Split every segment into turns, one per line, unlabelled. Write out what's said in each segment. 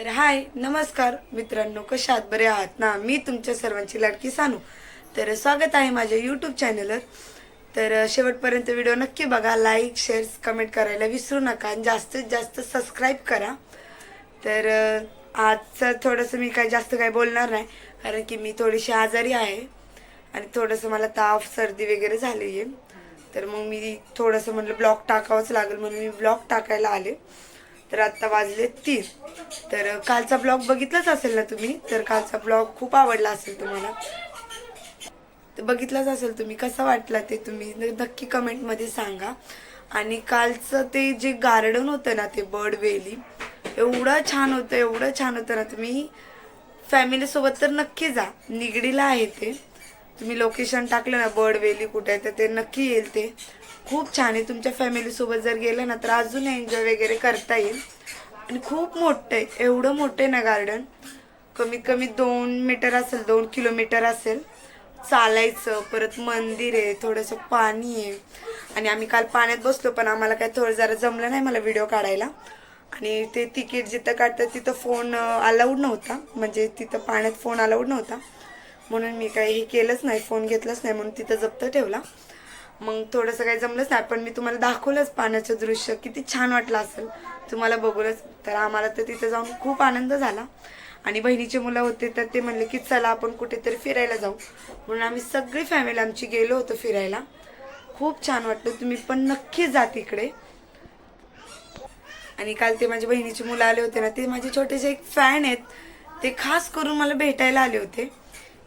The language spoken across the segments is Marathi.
तर हाय नमस्कार मित्रांनो कशा आहात? बरे आहात ना? मी तुमच्या सर्वांची लाडकी सानू. तर स्वागत आहे माझ्या यूट्यूब चॅनलवर तर शेवटपर्यंत व्हिडिओ नक्की बघा लाईक शेअर कमेंट करायला विसरू नका आणि जास्तीत जास्त सबस्क्राईब करा. तर आजचं थोडंसं मी काय जास्त काय बोलणार नाही कारण की मी थोडीशी आजारी आहे आणि थोडंसं मला ताप सर्दी वगैरे झाली आहे तर मग मी थोडंसं म्हणलं ब्लॉग टाकावंच लागेल म्हणून मी ब्लॉग टाकायला आले. तर आत्ता वाजले तीन तर कालचा ब्लॉग बघितलाच असेल ना तुम्ही? तर कालचा ब्लॉग खूप आवडला असेल तुम्हाला? तर बघितलाच असेल तुम्ही कसा वाटला ते तुम्ही? नक्की कमेंटमध्ये सांगा. आणि कालचं ते जे गार्डन होतं ना ते बर्ड वेली एवढं छान होतं एवढं छान होतं ना तुम्ही फॅमिलीसोबत तर नक्की जा. निगडीला आहे ते. तुम्ही लोकेशन टाकलं ना बर्ड वेली कुठे आहे तर ते नक्की येईल ते. खूप छान आहे तुमच्या फॅमिलीसोबत जर गेलं ना तर अजून एन्जॉय वगैरे करता येईल. आणि खूप मोठं आहे एवढं मोठं आहे ना गार्डन कमीत कमी दोन मीटर असेल दोन किलोमीटर असेल. चालायचं परत मंदिर आहे थोडंसं पाणी आहे. आणि आम्ही काल पाण्यात बसलो पण आम्हाला काय थोडं जरा जमलं नाही मला व्हिडिओ काढायला. आणि ते तिकीट जिथं काढतात तिथं फोन अलाउड नव्हता. म्हणजे तिथं पाण्यात फोन अलाउड नव्हता. म्हणून मी काही हे केलंच नाही फोन घेतलंच नाही म्हणून तिथं जप्त ठेवला. मग थोडंसं काही जमलंच नाही पण मी तुम्हाला दाखवलंच पाण्याचं दृश्य किती छान वाटलं असेल. तुम्हाला बघूनच तर आम्हाला तर तिथं जाऊन खूप आनंद झाला. आणि बहिणीचे मुलं होते तर ते म्हणले की चला आपण कुठेतरी फिरायला जाऊ. म्हणून आम्ही सगळी फॅमिली आमची गेलो होतो फिरायला. खूप छान वाटलं तुम्ही पण नक्की जा तिकडे. आणि काल ते माझ्या बहिणीची मुलं आले होते ना ते माझे छोटेसे एक फॅन आहेत. ते खास करून मला भेटायला आले होते.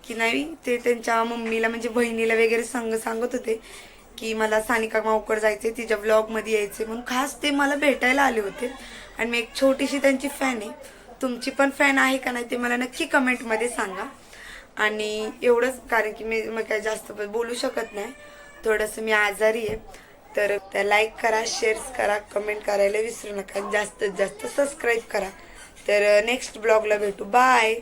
की नाही ते त्यांच्या मम्मीला म्हणजे बहिणीला वगैरे सांग सांगत होते की मला सानिका मावकर जायचे तिच्या ब्लॉगमध्ये यायचे म्हणून खास ते मला भेटायला आले होते. आणि मी एक छोटीशी त्यांची फॅन आहे. तुमची पण फॅन आहे का नाही ते मला नक्की कमेंटमध्ये सांगा. आणि एवढंच कारण की मी मग काय जास्त बोलू शकत नाही. थोडंसं मी आजारी आहे. तर त्या लाईक करा शेअर्स करा कमेंट करायला विसरू नका. जास्तीत जास्त सबस्क्राईब करा. तर नेक्स्ट ब्लॉगला भेटू. बाय